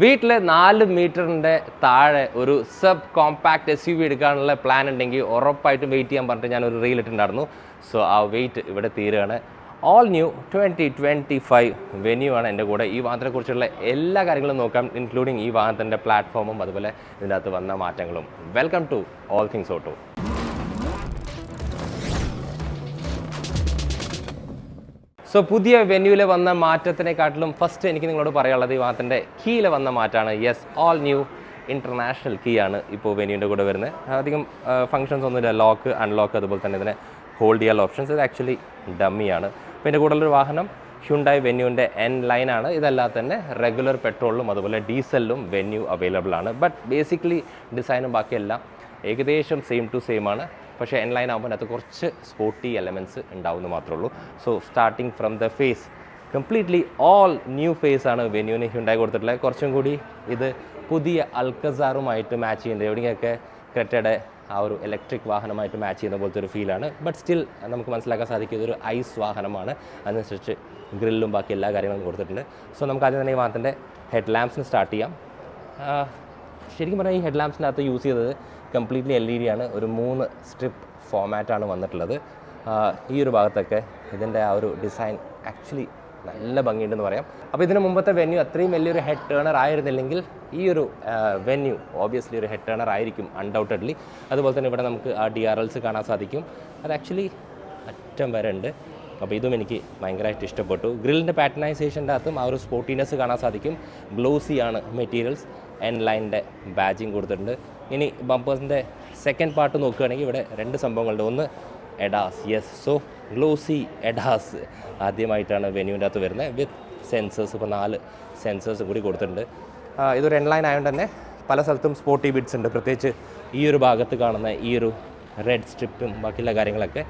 വീട്ടിൽ നാല് മീറ്ററിന്റെ താഴെ ഒരു sub compact S U V എടുക്കാനുള്ള പ്ലാൻ ഉണ്ടെങ്കിൽ ഉറപ്പായിട്ടും വെയിറ്റ് ചെയ്യാൻ പറഞ്ഞിട്ട് ഞാനൊരു റീൽ ഇട്ടിട്ടുണ്ടായിരുന്നു. സോ ആ വെയിറ്റ് ഇവിടെ തീരുകയാണ്. All new twenty twenty five Venue ആണ് എന്റെ കൂടെ. ഈ വാഹനത്തെക്കുറിച്ചുള്ള എല്ലാ കാര്യങ്ങളും നോക്കാം ഇൻക്ലൂഡിങ് ഈ വാഹനത്തിന്റെ പ്ലാറ്റ്ഫോമും അതുപോലെ ഇതിന്റെ അകത്ത് വന്ന മാറ്റങ്ങളും. Welcome to all things auto so പുതിയ വെന്യൂവിൽ വന്ന മാറ്റത്തിനെക്കാട്ടിലും ഫസ്റ്റ് എനിക്ക് നിങ്ങളോട് പറയാനുള്ളത് ഈ വാഹനത്തിന്റെ കീയിൽ വന്ന മാറ്റമാണ്. Yes all new international key ആണ് ഇപ്പോൾ വെന്യൂവിന്റെ കൂടെ വരുന്നത്. അധികം ഫങ്ഷൻസ് ഒന്നുമില്ല. ലോക്ക് അൺലോക്ക് അതുപോലെ തന്നെ ഇതിനെ ഹോൾഡ് ചെയ്യാനുള്ള ഓപ്ഷൻസ് ഇത് ആക്ച്വലി ഡമ്മിയാണ് അപ്പോൾ ഇതിന്റെ കൂടുതലൊരു വാഹനം ഹ്യുണ്ടായി വെന്യൂവിന്റെ എൻ ലൈനാണ് ഇതല്ലാതെ തന്നെ റെഗുലർ പെട്രോളിലും അതുപോലെ ഡീസലിലും വെന്യൂ അവൈലബിൾ ആണ്. ബട്ട് ബേസിക്കലി ഡിസൈനും ബാക്കിയെല്ലാം ഏകദേശം സെയിം ടു സെയിം ആണ്. പക്ഷേ എൻ ലൈൻ ആകുമ്പോൾ അതിനകത്ത് കുറച്ച് സ്പോർട്ടി എലമെന്റ്സ് ഉണ്ടാവുമെന്ന് മാത്രമേ ഉള്ളൂ. So starting from the face completely all new face ആണ് വെന്യൂവിന് ഉണ്ടായി കൊടുത്തിട്ടുള്ളത്. കുറച്ചും കൂടി ഇത് പുതിയ അൽക്കസാറുമായിട്ട് മാച്ച് ചെയ്യുന്നുണ്ട് എവിടെയൊക്കെ ക്രെറ്റയുടെ ആ ഒരു ഇലക്ട്രിക് വാഹനമായിട്ട് മാച്ച് ചെയ്യുന്ന പോലത്തെ ഒരു ഫീലാണ് ബട്ട് സ്റ്റിൽ നമുക്ക് മനസ്സിലാക്കാൻ സാധിക്കും ഇതൊരു ഐസ് വാഹനമാണ്. അതിനനുസരിച്ച് ഗ്രില്ലും ബാക്കി എല്ലാ കാര്യങ്ങളും കൊടുത്തിട്ടുണ്ട്. സോ നമുക്ക് ആദ്യം തന്നെ ഈ വാഹനത്തിന്റെ ഹെഡ് ലാമ്പ്സിന് സ്റ്റാർട്ട് ചെയ്യാം. ശരിക്കും പറഞ്ഞാൽ ഈ ഹെഡ് ലാമ്പ്സിനകത്ത് യൂസ് ചെയ്തത് കംപ്ലീറ്റ്ലി എൽ ഇ ഡി ആണ്. ഒരു മൂന്ന് സ്ട്രിപ്പ് ഫോമാറ്റാണ് വന്നിട്ടുള്ളത്. ഈ ഒരു ഭാഗത്തൊക്കെ ഇതിന്റെ ആ ഒരു ഡിസൈൻ ആക്ച്വലി നല്ല ഭംഗിയുണ്ടെന്ന് പറയാം. അപ്പോൾ ഇതിന് മുമ്പത്തെ വെന്യൂ അത്രയും വലിയൊരു ഹെഡ് ടേണർ ആയിരുന്നില്ലെങ്കിൽ ഈ ഒരു വെന്യൂ ഓബിയസ്ലി ഒരു ഹെഡ് ടേണർ ആയിരിക്കും അൺഡൗട്ടഡ്ലി അതുപോലെ തന്നെ ഇവിടെ നമുക്ക് ആ ഡി ആർ എൽസ് കാണാൻ സാധിക്കും. അത് ആക്ച്വലി അറ്റം വരെ ഉണ്ട്. അപ്പോൾ ഇതും എനിക്ക് ഭയങ്കരമായിട്ട് ഇഷ്ടപ്പെട്ടു. ഗ്രില്ലിന്റെ പാറ്റനൈസേഷന്റെ അകത്തും ആ ഒരു സ്പോർട്ടിനെസ് കാണാൻ സാധിക്കും. ഗ്ലോസി ആണ് മെറ്റീരിയൽസ് എൻ ലൈനിന്റെ ബാജിങ് കൊടുത്തിട്ടുണ്ട്. ഇനി ബമ്പേഴ്സിന്റെ സെക്കൻഡ് പാർട്ട് നോക്കുകയാണെങ്കിൽ ഇവിടെ രണ്ട് സംഭവങ്ങളുണ്ട്. ഒന്ന് ADAS yes so glossy ADAS ആദ്യമായിട്ടാണ് വെന്യൂവിന്റെ അകത്ത് വരുന്നത്. വിത്ത് സെൻസേഴ്സ് ഇപ്പോൾ നാല് സെൻസേഴ്സ് കൂടി കൊടുത്തിട്ടുണ്ട്. ഇതൊരു എൻ ലൈൻ ആയതുകൊണ്ട് തന്നെ പല സ്ഥലത്തും സ്പോർട്ടി ബിറ്റ്സ് ഉണ്ട്. പ്രത്യേകിച്ച് ഈ ഒരു ഭാഗത്ത് കാണുന്ന ഈ ഒരു റെഡ് സ്ട്രിപ്പും ബാക്കിയുള്ള കാര്യങ്ങളൊക്കെ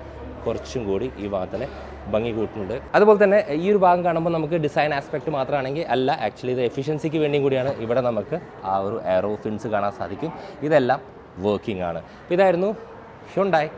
കുറച്ചും കൂടി ഈ ഭാഗത്തിന് ഭംഗി കൂട്ടുന്നുണ്ട് അതുപോലെ തന്നെ ഈ ഒരു ഭാഗം കാണുമ്പോൾ നമുക്ക് ഡിസൈൻ ആസ്പെക്ട് മാത്രമാണെങ്കിൽ അല്ല ആക്ച്വലി ഇത് എഫിഷ്യൻസിക്ക് വേണ്ടിയും കൂടിയാണ് ഇവിടെ നമുക്ക് ആ ഒരു എയറോ ഫിൻസ് കാണാൻ സാധിക്കും. ഇതെല്ലാം വർക്കിംഗ് ആണ്. ഇതായിരുന്നു ഹ്യുണ്ടായി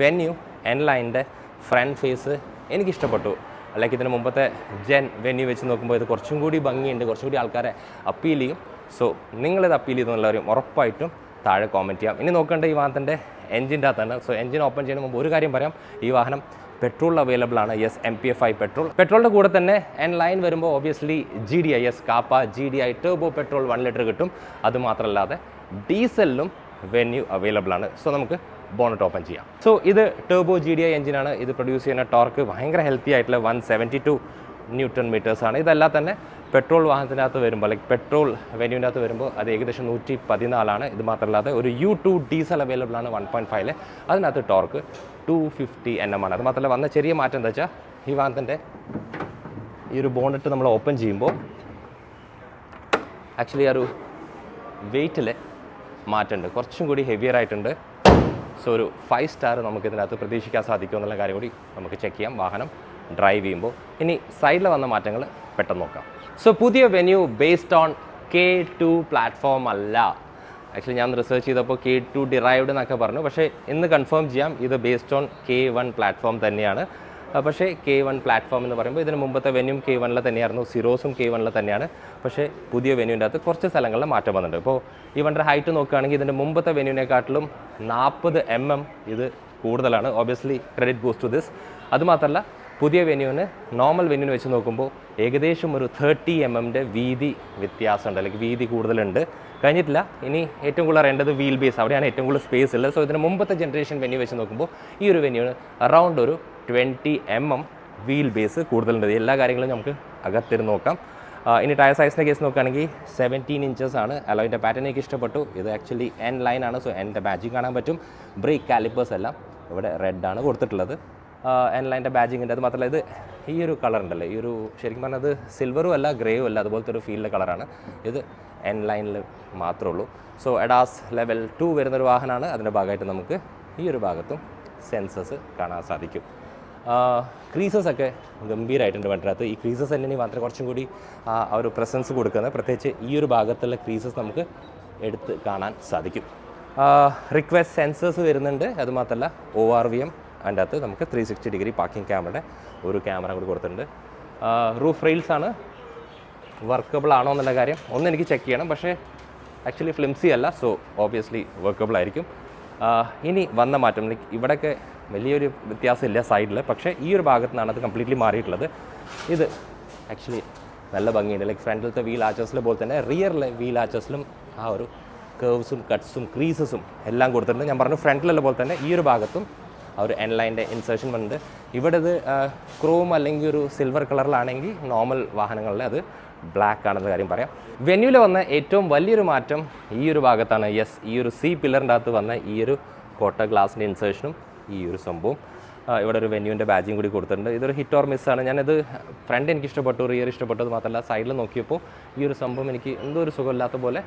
വെന്യൂ എൻ ലൈന്റെ ഫ്രണ്ട് ഫേസ് എനിക്കിഷ്ടപ്പെട്ടു. അല്ലെങ്കിൽ ഇതിന് മുമ്പത്തെ ജെൻ വെന്യൂ വെച്ച് നോക്കുമ്പോൾ ഇത് കുറച്ചും കൂടി ഭംഗിയുണ്ട് കുറച്ചും കൂടി ആൾക്കാരെ അപ്പീൽ ചെയ്യും. സോ നിങ്ങളിത് അപ്പീൽ ചെയ്തെന്നുള്ളവരും ഉറപ്പായിട്ടും താഴെ കോമന്റ് ചെയ്യാം. ഇനി നോക്കേണ്ട ഈ വാഹനത്തിന്റെ എൻജിന്റെ അകത്താണ്. സോ എൻജിൻ ഓപ്പൺ ചെയ്യുന്ന മുമ്പ് ഒരു കാര്യം പറയാം. ഈ വാഹനം പെട്രോൾ അവൈലബിൾ ആണ്. Yes M P F I petrol പെട്രോളിന്റെ കൂടെ തന്നെ എൻ ലൈൻ വരുമ്പോൾ obviously G D I S Kappa G D I turbo petrol one litre കിട്ടും. അതുമാത്രമല്ലാതെ ഡീസലിലും വെന്യൂ അവൈലബിൾ ആണ്. സോ നമുക്ക് ബോണറ്റ് ഓപ്പൺ ചെയ്യാം. സോ ഇത് ടേബോ ജി ഡി ഐ എഞ്ചിനാണ് ഇത് പ്രൊഡ്യൂസ് ചെയ്യുന്ന ടോർക്ക് ഭയങ്കര ഹെൽത്തി ആയിട്ടുള്ള one seventy two newton metres ആണ്. ഇതെല്ലാം തന്നെ പെട്രോൾ വാഹനത്തിനകത്ത് വരുമ്പോൾ ലൈക്ക് പെട്രോൾ വെന്യൂവിനകത്ത് വരുമ്പോൾ അത് ഏകദേശം നൂറ്റി പതിനാലാണ് ഇത് മാത്രമല്ലാതെ ഒരു യു ടു ഡീസൽ അവൈലബിൾ ആണ് വൺ പോയിന്റ് ഫൈവിൽ അതിനകത്ത് torque two fifty N M ആണ്. അത് മാത്രമല്ല വന്ന ചെറിയ മാറ്റം എന്താ വെച്ചാൽ ഈ വാഹനത്തിന്റെ ഈ ഒരു ബോണറ്റ് നമ്മൾ ഓപ്പൺ ചെയ്യുമ്പോൾ ആക്ച്വലി ആ ഒരു വെയ്റ്റിൽ മാറ്റമുണ്ട്. കുറച്ചും കൂടി ഹെവിയർ ആയിട്ടുണ്ട്. സോ ഒരു ഫൈവ് സ്റ്റാർ നമുക്ക് ഇതിനകത്ത് പ്രതീക്ഷിക്കാൻ സാധിക്കുമെന്നുള്ള കാര്യം കൂടി നമുക്ക് ചെക്ക് ചെയ്യാം. വാഹനം ഡ്രൈവ് ചെയ്യുമ്പോൾ. ഇനി സൈഡിൽ വന്ന മാറ്റങ്ങൾ പെട്ടെന്ന് നോക്കാം. സോ പുതിയ Venue based on K two platform അല്ല. ആക്ച്വലി ഞാൻ റിസർച്ച് ചെയ്തപ്പോൾ കെ ടു ഡിറൈവ്ഡ് എന്നൊക്കെ പറഞ്ഞു. പക്ഷേ ഇന്ന് കൺഫേം ചെയ്യാം ഇത് based on K one platform തന്നെയാണ്. പക്ഷേ കെ വൺ പ്ലാറ്റ്ഫോം എന്ന് പറയുമ്പോൾ ഇതിന് മുമ്പത്തെ വെന്യൂം കെ വണ്ണിൽ തന്നെയായിരുന്നു സിറോസും കെ വണ്ണിൽ തന്നെയാണ്. പക്ഷേ പുതിയ വെന്യൂവിന്റെ അകത്ത് കുറച്ച് സ്ഥലങ്ങളിൽ മാറ്റം വന്നിട്ടുണ്ട്. ഇപ്പോൾ ഈ വണ്ടിയുടെ ഹൈറ്റ് നോക്കുകയാണെങ്കിൽ ഇതിന്റെ മുമ്പത്തെ വെന്യൂവിനെക്കാട്ടിലും നാൽപ്പത് എം എം ഇത് കൂടുതലാണ്. Obviously credit boost to this അതുമാത്രമല്ല പുതിയ വെന്യൂവിന് നോർമൽ വെന്യൂവിന് വെച്ച് നോക്കുമ്പോൾ ഏകദേശം ഒരു തേർട്ടി എം എമ്മിന്റെ വീതി വ്യത്യാസമുണ്ട് അല്ലെങ്കിൽ വീതി കൂടുതലുണ്ട്. കഴിഞ്ഞിട്ടില്ല ഇനി ഏറ്റവും കൂടുതൽ അറിയേണ്ടത് വീൽ ബേസ് അവിടെയാണ് ഏറ്റവും കൂടുതൽ സ്പേസ് ഉള്ളത്. സോ ഇതിന് മുമ്പത്തെ ജനറേഷൻ വെന്യൂ വെച്ച് നോക്കുമ്പോൾ ഈ ഒരു വെന്യൂവിന് അറൗണ്ട് ഒരു twenty M M wheel base കൂടുതലുണ്ട്. എല്ലാ കാര്യങ്ങളും നമുക്ക് അകത്തിരുന്ന് നോക്കാം. ഇനി ടയർ സൈസിന്റെ കേസ് നോക്കുകയാണെങ്കിൽ സെവന്റീൻ ഇഞ്ചസ് ആണ്. അലോയിന്റെ പാറ്റേൺ എനിക്ക് ഇഷ്ടപ്പെട്ടു. ഇത് ആക്ച്വലി എൻ ലൈനാണ് സോ എന്റെ ബാജിങ് കാണാൻ പറ്റും. ബ്രേക്ക് കാലിപ്പേഴ്സ് എല്ലാം ഇവിടെ റെഡ് ആണ് കൊടുത്തിട്ടുള്ളത്. എൻ ലൈന്റെ ബാജിങ്ങിന്റെ അത് മാത്രമല്ല ഇത് ഈ ഒരു കളർ ഉണ്ടല്ലോ? ഈ ഒരു ശരിക്കും പറഞ്ഞാൽ അത് സിൽവറും അല്ല ഗ്രേയും അല്ല അതുപോലത്തെ ഒരു ഫീൽഡ് കളറാണ് ഇത് എൻ ലൈനിൽ മാത്രമേ ഉള്ളൂ. സോ എഡാസ് ലെവൽ ടു വരുന്നൊരു വാഹനമാണ് അതിന്റെ ഭാഗമായിട്ട് നമുക്ക് ഈ ഒരു ഭാഗത്തും സെൻസസ് കാണാൻ സാധിക്കും. ക്രീസസ് ഒക്കെ ഗംഭീരമായിട്ടുണ്ട് വണ്ടിനകത്ത്. ഈ ക്രീസസ് തന്നെ ഇനി മാത്രമേ കുറച്ചും കൂടി ആ ഒരു പ്രസൻസ് കൊടുക്കുന്നത്. പ്രത്യേകിച്ച് ഈ ഒരു ഭാഗത്തുള്ള ക്രീസസ് നമുക്ക് എടുത്ത് കാണാൻ സാധിക്കും. റിക്വസ്റ്റ് സെൻസേഴ്സ് വരുന്നുണ്ട്. അതുമാത്രമല്ല ഒ ആർ വി എം അതിന്റെ അകത്ത് നമുക്ക് ത്രീ സിക്സ്റ്റി ഡിഗ്രി പാർക്കിംഗ് ക്യാമറയുടെ ഒരു ക്യാമറ കൂടി കൊടുത്തിട്ടുണ്ട്. റൂഫ് റെയിൽസ് ആണ്. വർക്കബിൾ ആണോ എന്നുള്ള കാര്യം ഒന്ന് എനിക്ക് ചെക്ക് ചെയ്യണം. പക്ഷേ ആക്ച്വലി ഫ്ലിംസി അല്ല സോ ഓബിയസ്ലി വർക്കബിൾ ആയിരിക്കും. ഇനി വന്ന മാറ്റം ലൈക്ക് ഇവിടെയൊക്കെ വലിയൊരു വ്യത്യാസമില്ല സൈഡിൽ പക്ഷേ ഈ ഒരു ഭാഗത്തു നിന്നാണ് അത് കംപ്ലീറ്റ്ലി മാറിയിട്ടുള്ളത്. ഇത് ആക്ച്വലി നല്ല ഭംഗിയുണ്ട്. ലൈക്ക് ഫ്രണ്ടിലത്തെ വീൽ ആച്ചേഴ്സിലെ പോലെ തന്നെ റിയറിലെ വീൽ ആച്ചേഴ്സിലും ആ ഒരു കേവ്സും കട്ട്സും ക്രീസസും എല്ലാം കൊടുത്തിട്ടുണ്ട്. ഞാൻ പറഞ്ഞു ഫ്രണ്ടിലുള്ള പോലെ തന്നെ ഈ ഒരു ഭാഗത്തും ആ ഒരു എൻലൈന്റെ ഇൻസേർഷൻ വന്നിട്ട് ഇവിടെ ഇത് ക്രോം അല്ലെങ്കിൽ ഒരു സിൽവർ കളറിലാണെങ്കിൽ നോർമൽ വാഹനങ്ങളിൽ അത് ബ്ലാക്ക് ആണെന്ന കാര്യം പറയാം. വെന്യൂവിൽ വന്ന ഏറ്റവും വലിയൊരു മാറ്റം ഈ ഒരു ഭാഗത്താണ്. യെസ് ഈ ഒരു സി പില്ലറിന്റെ അകത്ത് വന്ന ഈ ഒരു കോട്ട ഗ്ലാസിന്റെ ഇൻസേർഷനും ഈ ഒരു സംഭവം. ഇവിടെ ഒരു വെന്യൂവിന്റെ ബാജും കൂടി കൊടുത്തിട്ടുണ്ട്. ഇതൊരു ഹിറ്റ് ഓർ മിസ്സാണ് ഞാനിത് ഫ്രണ്ട് എനിക്ക് ഇഷ്ടപ്പെട്ടു റിയർ ഇഷ്ടപ്പെട്ടത് അത് മാത്രമല്ല സൈഡിൽ നോക്കിയപ്പോൾ ഈ ഒരു സംഭവം എനിക്ക് എന്തോ ഒരു സുഖമില്ലാത്ത പോലെ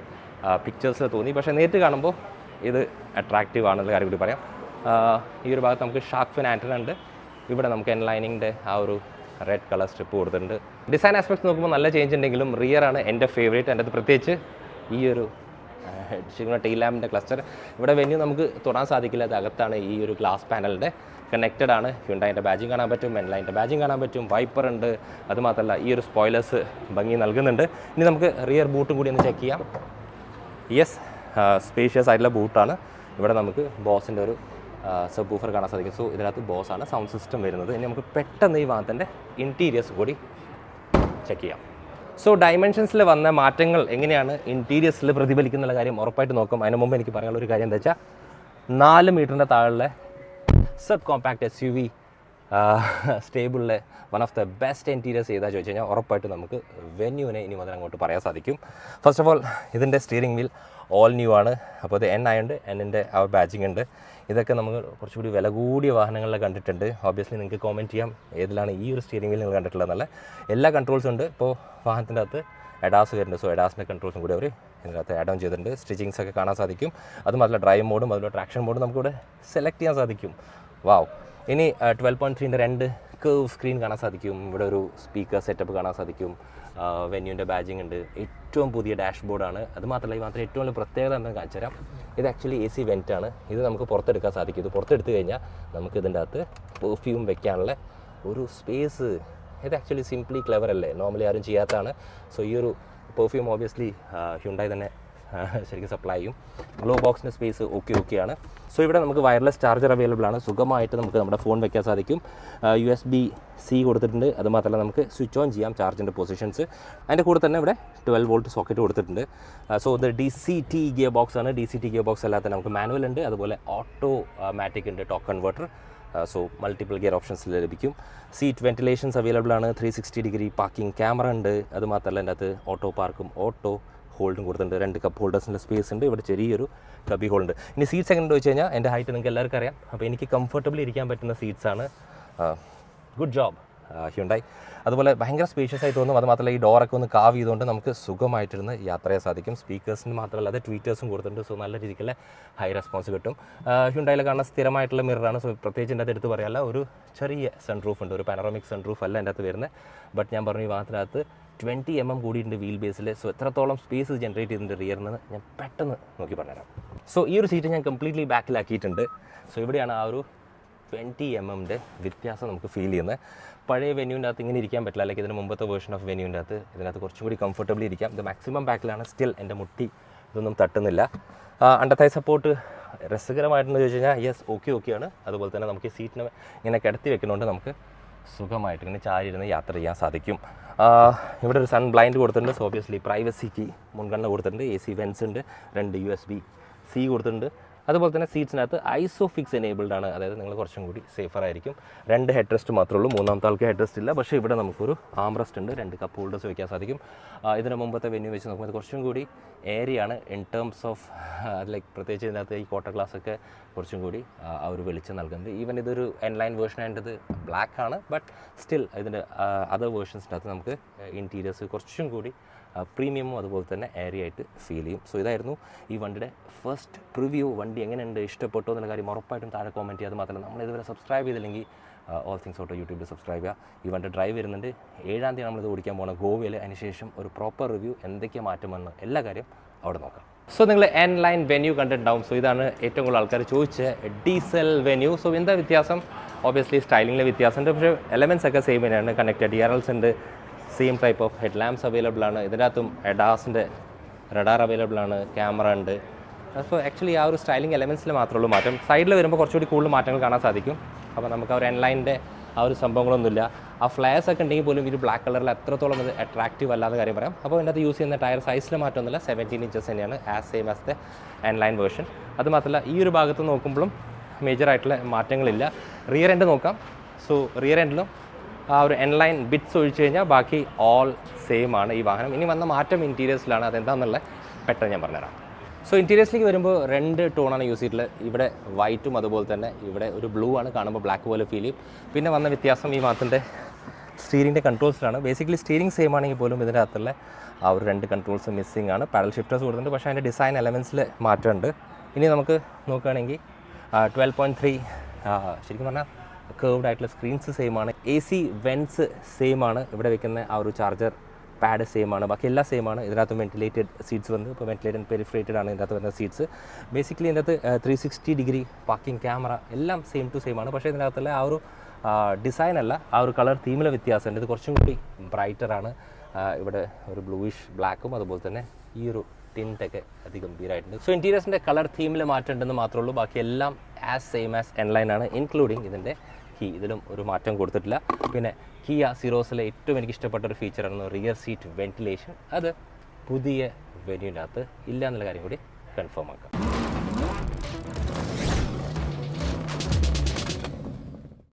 പിക്ചേഴ്സിൽ തോന്നി. പക്ഷേ നേരിട്ട് കാണുമ്പോൾ ഇത് അട്രാക്റ്റീവ് ആണെന്നുള്ള കാര്യം കൂടി പറയാം. ഈ ഒരു ഭാഗത്ത് നമുക്ക് ഷാർക്ക് ഫിൻ ആന്റന ഉണ്ട്. ഇവിടെ നമുക്ക് എൻലൈനിങ്ങിന്റെ ആ ഒരു റെഡ് കളർ സ്ട്രിപ്പ് കൊടുത്തിട്ടുണ്ട്. ഡിസൈൻ ആസ്പെക്ട്സ് നോക്കുമ്പോൾ നല്ല ചേഞ്ച് ഉണ്ടെങ്കിലും റിയർ ആണ് എന്റെ ഫേവറേറ്റ് എന്റെ അത് പ്രത്യേകിച്ച് ഈ ഒരു ശരിക്കും ടീ ലാമ്പിന്റെ ക്ലസ്റ്റർ ഇവിടെ വെന്യൂ നമുക്ക് തൊടാൻ സാധിക്കില്ല അത് അകത്താണ് ഈ ഒരു ഗ്ലാസ് പാനലിന്റെ കണക്റ്റഡ് ആണ് ഹ്യുണ്ടായിന്റെ ബാജിങ് കാണാൻ പറ്റും എൻലൈന്റെ ബാജിങ് കാണാൻ പറ്റും വൈപ്പർ ഉണ്ട്. അതുമാത്രമല്ല ഈ ഒരു സ്പോയിലേഴ്സ് ഭംഗി നൽകുന്നുണ്ട്. ഇനി നമുക്ക് റിയർ ബൂട്ടും കൂടി ഒന്ന് ചെക്ക് ചെയ്യാം. യെസ് സ്പേഷ്യസ് ആയിട്ടുള്ള ബൂട്ടാണ് ഇവിടെ നമുക്ക് ബോസിന്റെ ഒരു സബ് ബൂഫർ കാണാൻ സാധിക്കും. സോ ഇതിനകത്ത് ബോസാണ് സൗണ്ട് സിസ്റ്റം വരുന്നത്. ഇനി നമുക്ക് പെട്ടെന്ന് ഈ വാഹനത്തിന്റെ ഇന്റീരിയേഴ്സ് കൂടി ചെക്ക് ചെയ്യാം. സോ ഡയമെൻഷൻസിൽ വന്ന മാറ്റങ്ങൾ എങ്ങനെയാണ് ഇന്റീരിയേഴ്സിൽ പ്രതിഫലിക്കുന്ന കാര്യം ഉറപ്പായിട്ട് നോക്കും. അതിന് മുമ്പ് എനിക്ക് പറയാനുള്ള ഒരു കാര്യം എന്താ വെച്ചാൽ നാല് മീറ്ററിന്റെ താഴെ sub compact S U V സ്റ്റേബിളിലെ one of the best interiors ഏതാ ചോദിച്ചു കഴിഞ്ഞാൽ ഉറപ്പായിട്ട് നമുക്ക് വെന്യൂവിനെ ഇനി മുതൽ അങ്ങോട്ട് പറയാൻ സാധിക്കും. ഫസ്റ്റ് ഓഫ് ഓൾ ഇതിന്റെ സ്റ്റിയറിംഗ് വീൽ ഓൾ ന്യൂ ആണ്. അപ്പോൾ ഇത് എൻ ആയുണ്ട് എന്നിന്റെ ആ ബാച്ചിങ് ഉണ്ട്. ഇതൊക്കെ നമുക്ക് കുറച്ചുകൂടി വില കൂടിയ വാഹനങ്ങളിൽ കണ്ടിട്ടുണ്ട്. ഓബിയസ്ലി നിങ്ങൾക്ക് കോമെന്റ് ചെയ്യാം. ഏതിലാണ് ഈ ഒരു സ്റ്റിയറിംഗ് നിങ്ങൾ എന്നല്ല എല്ലാ കൺട്രോൾസും ഉണ്ട്. ഇപ്പോൾ വാഹനത്തിന്റെ അകത്ത് എഡാസ് വരുന്നുണ്ട്. സോ എഡാസിന്റെ കൺട്രോൾസും കൂടി അവർ ഇതിനകത്ത് ആഡ് ഓൺ ചെയ്തിട്ടുണ്ട്. സ്റ്റിച്ചിങ്സ് ഒക്കെ കാണാൻ സാധിക്കും. അത് മാത്രമല്ല ഡ്രൈവ് മോഡും അതുപോലെ ട്രാക്ഷൻ മോഡും നമുക്കിവിടെ സെലക്ട് ചെയ്യാൻ സാധിക്കും. വാവ് ഇനി ട്വൽവ് പോയിന്റ് ത്രീന്റെ രണ്ട് കേവ് സ്ക്രീൻ കാണാൻ സാധിക്കും. ഇവിടെ ഒരു സ്പീക്കർ സെറ്റപ്പ് കാണാൻ സാധിക്കും. വെന്യൂന്റെ ബാജിങ് ഉണ്ട്. ഏറ്റവും പുതിയ ഡാഷ്ബോർഡാണ് അത് മാത്രമല്ല ഈ മാത്രം ഏറ്റവും വലിയ പ്രത്യേകത എന്താണെന്ന് കാണിച്ചു തരാം. ഇത് ആക്ച്വലി എ സി വെന്റ് ആണ്. ഇത് നമുക്ക് പുറത്തെടുക്കാൻ സാധിക്കും. ഇത് പുറത്തെടുത്ത് കഴിഞ്ഞാൽ നമുക്ക് ഇതിന്റെ അകത്ത് പെർഫ്യൂം വെക്കാനുള്ള ഒരു സ്പേസ് ഇത് ആക്ച്വലി സിംപ്ലി ക്ലെവർ അല്ലേ? നോർമലി ആരും ചെയ്യാത്തതാണ്. സോ ഈ ഒരു പെർഫ്യൂം ഓബിയസ്ലി ഹ്യുണ്ടായി തന്നെ ശരിക്കും സപ്ലൈ ചെയ്യും ഗ്ലോ ബോക്സിന്റെ സ്പേസ് ഓക്കെ ആണ്. സോ ഇവിടെ നമുക്ക് വയർലെസ് ചാർജർ അവൈലബിൾ ആണ്. സുഖമായിട്ട് നമുക്ക് നമ്മുടെ ഫോൺ വെക്കാൻ സാധിക്കും. യു എസ് ബി സി കൊടുത്തിട്ടുണ്ട്. അതുമാത്രമല്ല നമുക്ക് സ്വിച്ച് ഓൺ ചെയ്യാം ചാർജിന്റെ പൊസിഷൻസ് അതിന്റെ കൂടെ തന്നെ ഇവിടെ ട്വൽവ് വോൾട്ട് സോക്കറ്റ് കൊടുത്തിട്ടുണ്ട്. സോ ഇത് D C T gear box ആണ്. D C T gear box അല്ലാതെ നമുക്ക് മാനുവൽ ഉണ്ട്. അതുപോലെ ഓട്ടോ മാറ്റിക് ഉണ്ട് torque converter so multiple gear ഓപ്ഷൻസിൽ ലഭിക്കും. സീറ്റ് വെന്റിലേഷൻസ് അവൈലബിൾ ആണ്. Three sixty degree parking camera ഉണ്ട്. അതുമാത്രമല്ല അതിന്റെ അകത്ത് ഓട്ടോ പാർക്കും ഓട്ടോ ഹോൾഡും കൊടുത്തിട്ടുണ്ട്. രണ്ട് കപ്പ് ഹോൾഡേഴ്സിന്റെ സ്പേസ് ഉണ്ട്. ഇവിടെ ചെറിയൊരു കബി ഹോൾഡ് ഇനി സീറ്റ്സ് എങ്ങനെ വെച്ച് കഴിഞ്ഞാൽ എന്റെ ഹൈറ്റ് നിങ്ങൾക്ക് എല്ലാവർക്കും അറിയാം. അപ്പോൾ എനിക്ക് കംഫർട്ടബിളി ഇരിക്കാൻ പറ്റുന്ന സീറ്റ്സാണ് ഗുഡ് ജോബ് ഹ്യുണ്ടായി. അതുപോലെ ഭയങ്കര സ്പേഷ്യസ് ആയി തോന്നും. അത് മാത്രമല്ല ഈ ഡോറൊക്കെ ഒന്ന് കാവ് ചെയ്തുകൊണ്ട് നമുക്ക് സുഖമായിട്ടിരുന്ന് യാത്ര ചെയ്യാൻ സാധിക്കും. സ്പീക്കേഴ്സിന് മാത്രമല്ല അത് ട്വീറ്റേഴ്സും കൊടുത്തിട്ടുണ്ട്. സോ നല്ല രീതിക്കുള്ള ഹൈ റെസ്പോൺസ് കിട്ടും. ഹ്യുണ്ടായിൽ കാണുന്ന സ്ഥിരമായിട്ടുള്ള മിററാണ് സോ പ്രത്യേകിച്ച് എന്റെ അത് എടുത്ത് പറയാല്ല ഒരു ചെറിയ സൺ റൂഫ് ഉണ്ട്. ഒരു പാനറോമിക് സൺ റൂഫ് അല്ല എന്റെ അകത്ത് വരുന്നത്. ബട്ട് ഞാൻ പറഞ്ഞു ഈ വാഹനത്തിനകത്ത് ട്വന്റി എം എം കൂടിയിട്ടുണ്ട് വീൽ ബേസിൽ സോ എത്രത്തോളം സ്പേസ് ജനറേറ്റ് ചെയ്തിട്ടുണ്ട് റിയറിന് ഞാൻ പെട്ടെന്ന് നോക്കി പറഞ്ഞുതരാം. സോ ഈ ഒരു സീറ്റ് ഞാൻ കംപ്ലീറ്റ്ലി ബാക്കിലാക്കിയിട്ടുണ്ട് സോ ഇവിടെയാണ് ആ ഒരു ട്വന്റി എം എമ്മിന്റെ വ്യത്യാസം നമുക്ക് ഫീൽ ചെയ്യുന്നത്. പഴയ വെന്യൂവിന്റെ അകത്ത് ഇങ്ങനെ ഇരിക്കാൻ പറ്റില്ല. അല്ലെങ്കിൽ ഇതിന് മുമ്പത്തെ വേർഷൻ ഓഫ് വെന്യൂവിന്റെ അകത്ത് ഇതിനകത്ത് കുറച്ചും കൂടി കംഫർട്ടബിളി ഇരിക്കാം. ഇത് മാക്സിമം ബാക്കിലാണ് സ്റ്റിൽ എന്റെ മുട്ടി ഇതൊന്നും തട്ടുന്നില്ല. അണ്ടത്തായ സപ്പോർട്ട് രസകരമായിട്ടെന്ന് ചോദിച്ചു കഴിഞ്ഞാൽ യെസ് ഓക്കെ ഓക്കെയാണ് അതുപോലെ തന്നെ നമുക്ക് സീറ്റിനെ ഇങ്ങനെ കിടത്തി വെക്കുന്നതുകൊണ്ട് നമുക്ക് സുഖമായിട്ട് ഇങ്ങനെ ചാരിയിരുന്ന് യാത്ര ചെയ്യാൻ സാധിക്കും. ഇവിടെ ഒരു സൺ ബ്ലൈൻഡ് കൊടുത്തിട്ടുണ്ട്. സോ ഓബിയസ്ലി പ്രൈവസിക്ക് മുൻഗണന കൊടുത്തിട്ടുണ്ട്. എ സി വെൻസ് ഉണ്ട്. രണ്ട് യു എസ് ബി സി കൊടുത്തിട്ടുണ്ട്. അതുപോലെ തന്നെ സീറ്റ്സിനകത്ത് ഐസോഫിക്സ് എനേബിൾഡ് ആണ്. അതായത് നിങ്ങൾ കുറച്ചും കൂടി സേഫർ ആയിരിക്കും. രണ്ട് ഹെഡ് റെസ്റ്റ് മാത്രമേ ഉള്ളൂ. മൂന്നാമത്തെ ആൾക്ക് ഹെഡ് റെസ്റ്റ് ഇല്ല. പക്ഷേ ഇവിടെ നമുക്കൊരു ആം റെസ്റ്റ് ഉണ്ട്. രണ്ട് കപ്പ് ഹോൾഡേഴ്സ് വയ്ക്കാൻ സാധിക്കും. ഇതിന് മുമ്പത്തെ വെന്യൂ വെച്ച് നോക്കുമ്പോൾ കുറച്ചും കൂടി ഏരിയയാണ് ഇൻ ടേംസ് ഓഫ് ലൈക്ക് പ്രത്യേകിച്ച് ഇതിനകത്ത് ഈ ക്വാർട്ടർ ഗ്ലാസ് ഒക്കെ കുറച്ചും കൂടി ആ, ഒരു വെളിച്ചം നൽകുന്നത് ഈവൻ ഇതൊരു എൻലൈൻ വേർഷൻ ആയിട്ട് ബ്ലാക്ക് ആണ്. ബട്ട് സ്റ്റിൽ ഇതിന്റെ അതർ വേർഷൻസിന്റെ അകത്ത് നമുക്ക് ഇന്റീരിയേഴ്സ് കുറച്ചും കൂടി പ്രീമിയമും അതുപോലെ തന്നെ ഏരിയ ആയിട്ട് ഫീൽ ചെയ്യും. സോ ഇതായിരുന്നു ഈ വണ്ടിയുടെ ഫസ്റ്റ് പ്രിവ്യൂ വണ്ടി എങ്ങനെയുണ്ട് ഇഷ്ടപ്പെട്ടു എന്നുള്ള കാര്യം ഉറപ്പായിട്ടും താഴെ കോമെന്റ് ചെയ്യാതെ മാത്രമല്ല നമ്മൾ ഇതുവരെ സബ്സ്ക്രൈബ് ചെയ്തില്ലെങ്കിൽ ഓൾ തിങ്സ് ഓട്ടോ യൂട്യൂബിൽ സബ്സ്ക്രൈബ് ചെയ്യുക. ഈ വണ്ടി ഡ്രൈവ് വരുന്നുണ്ട്. ഏഴാം തീയതി നമ്മളിത് ഓടിക്കാൻ പോകണം ഗോവയിൽ അതിനുശേഷം ഒരു പ്രോപ്പർ റിവ്യൂ എന്തൊക്കെ മാറ്റം വന്ന് എല്ലാ കാര്യം അവിടെ നോക്കാം. സോ നിങ്ങൾ എൻ ലൈൻ വെന്യൂ കണ്ടിട്ടുണ്ടാവും. സോ ഇതാണ് ഏറ്റവും കൂടുതൽ ആൾക്കാർ ചോദിച്ച ഡീസൽ വെന്യൂ സോ എന്താ വ്യത്യാസം? ഓബിയസ്ലി സ്റ്റൈലിങ്ങിലെ വ്യത്യാസമുണ്ട് പക്ഷേ എലമെൻസ് ഒക്കെ സെയിം തന്നെയാണ്. കണക്റ്റഡ് ആർ എൽസ് ഉണ്ട്. Same type of head lamps available ആണ്. ഇതിനകത്തും എഡാസിന്റെ റഡാർ അവൈലബിൾ ആണ്. ക്യാമറ ഉണ്ട്. അപ്പോൾ ആക്ച്വലി ആ ഒരു സ്റ്റൈലിംഗ് എലമെൻസിൽ മാത്രമേ ഉള്ളൂ മാറ്റം. സൈഡിൽ വരുമ്പോൾ കുറച്ചുകൂടി കൂടുതൽ മാറ്റങ്ങൾ കാണാൻ സാധിക്കും. അപ്പോൾ നമുക്ക് ആ ഒരു എൻലൈന്റെ ആ ഒരു സംഭവങ്ങളൊന്നുമില്ല. ആ ഫ്ലയേഴ്സ് ഒക്കെ ഉണ്ടെങ്കിൽ പോലും ഒരു ബ്ലാക്ക് കളറിൽ എത്രത്തോളം ഇത് അട്രാക്റ്റീവ് അല്ലാതെ കാര്യം പറയാം. അപ്പോൾ ഇതിനകത്ത് യൂസ് ചെയ്യുന്ന ടയർ സൈസിൽ മാറ്റമൊന്നുമില്ല. സെവന്റീൻ ഇഞ്ചസ് തന്നെയാണ് as same as the N Line version അത് മാത്രമല്ല ഈ ഒരു ഭാഗത്ത് നോക്കുമ്പോഴും മേജർ ആയിട്ടുള്ള മാറ്റങ്ങളില്ല. റിയർ എൻഡ് നോക്കാം. സോ റിയർ എൻഡിലും ആ ഒരു എൻലൈൻ ബിറ്റ്സ് ഒഴിച്ചു കഴിഞ്ഞാൽ ബാക്കി ഓൾ സെയിം ആണ് ഈ വാഹനം. ഇനി വന്ന മാറ്റം ഇന്റീരിയേഴ്സിലാണ് അതെന്താണെന്നുള്ളത് പെട്ടെന്ന് ഞാൻ പറഞ്ഞുതരാം. സോ ഇന്റീരിയേഴ്സിലേക്ക് വരുമ്പോൾ രണ്ട് ടോണാണ് യൂസ് ചെയ്തിട്ടുള്ളത്. ഇവിടെ വൈറ്റും അതുപോലെ തന്നെ ഇവിടെ ഒരു ബ്ലൂ ആണ്. കാണുമ്പോൾ ബ്ലാക്ക് പോലെ ഫീൽ ചെയ്യും. പിന്നെ വന്ന വ്യത്യാസം ഈ മാത്തിന്റെ സ്റ്റീറിങ്ങിന്റെ കൺട്രോൾസിലാണ് ബേസിക്കലി സ്റ്റീറിംഗ് സെയിം ആണെങ്കിൽ പോലും ഇതിന്റെ അകത്തുള്ള ആ ഒരു രണ്ട് കൺട്രോൾസ് മിസ്സിംഗ് ആണ്. പാഡൽ ഷിഫ്റ്റേഴ്സ് കൊടുത്തിട്ടുണ്ട്. പക്ഷേ അതിന്റെ ഡിസൈൻ എലമെൻസിൽ മാറ്റമുണ്ട്. ഇനി നമുക്ക് നോക്കുകയാണെങ്കിൽ ട്വൽവ് പോയിന്റ് ത്രീ ശരിക്കും പറഞ്ഞാൽ കേർവ്ഡ് ആയിട്ടുള്ള സ്ക്രീൻസ് സെയിം ആണ്. എ സി വെൻസ് സെയിം ആണ്. ഇവിടെ വെക്കുന്ന ആ ഒരു ചാർജർ പാഡ് സെയിം ആണ്. ബാക്കി എല്ലാം സെയിം ആണ്. ഇതിനകത്ത് വെന്റിലേറ്റഡ് സീറ്റ്സ് വന്ന് ഇപ്പോൾ വെന്റിലേറ്റഡ് പെരിഫറേറ്റഡ് ആണ് ഇതിനകത്ത് വരുന്ന സീറ്റ്സ് ബേസിക്കലി ഇതിനകത്ത് three sixty degree parking camera എല്ലാം സെയിം ടു സെയിം ആണ്. പക്ഷേ ഇതിനകത്തുള്ള ആ ഒരു ഡിസൈൻ അല്ല ആ ഒരു കളർ തീമിലെ വ്യത്യാസമുണ്ട് ഇത് കുറച്ചും കൂടി ബ്രൈറ്റർ ആണ്. ഇവിടെ ഒരു ബ്ലൂയിഷ് ബ്ലാക്കും അതുപോലെ തന്നെ ഈ ഒരു ടിന്റൊക്കെ അതിഗംഭീരമായിട്ടുണ്ട് സോ ഇന്റീരിയേഴ്സിന്റെ കളർ തീമിൽ മാറ്റം ഉണ്ടെന്ന് മാത്രമേ ഉള്ളൂ. ബാക്കി എല്ലാം ആസ് സെയിം ആസ് എൻലൈൻ ആണ് ഇൻക്ലൂഡിങ് ഇതിന്റെ കീ ഇതിലും ഒരു മാറ്റം കൊടുത്തിട്ടില്ല. പിന്നെ കിയ സീറോസിലെ ഏറ്റവും എനിക്ക് ഇഷ്ടപ്പെട്ട ഒരു ഫീച്ചറാണ് റിയർ സീറ്റ് വെന്റിലേഷൻ അത് പുതിയ വെന്യൂവിനകത്ത് ഇല്ല എന്നുള്ള കാര്യം കൂടി കൺഫേം ആക്കാം.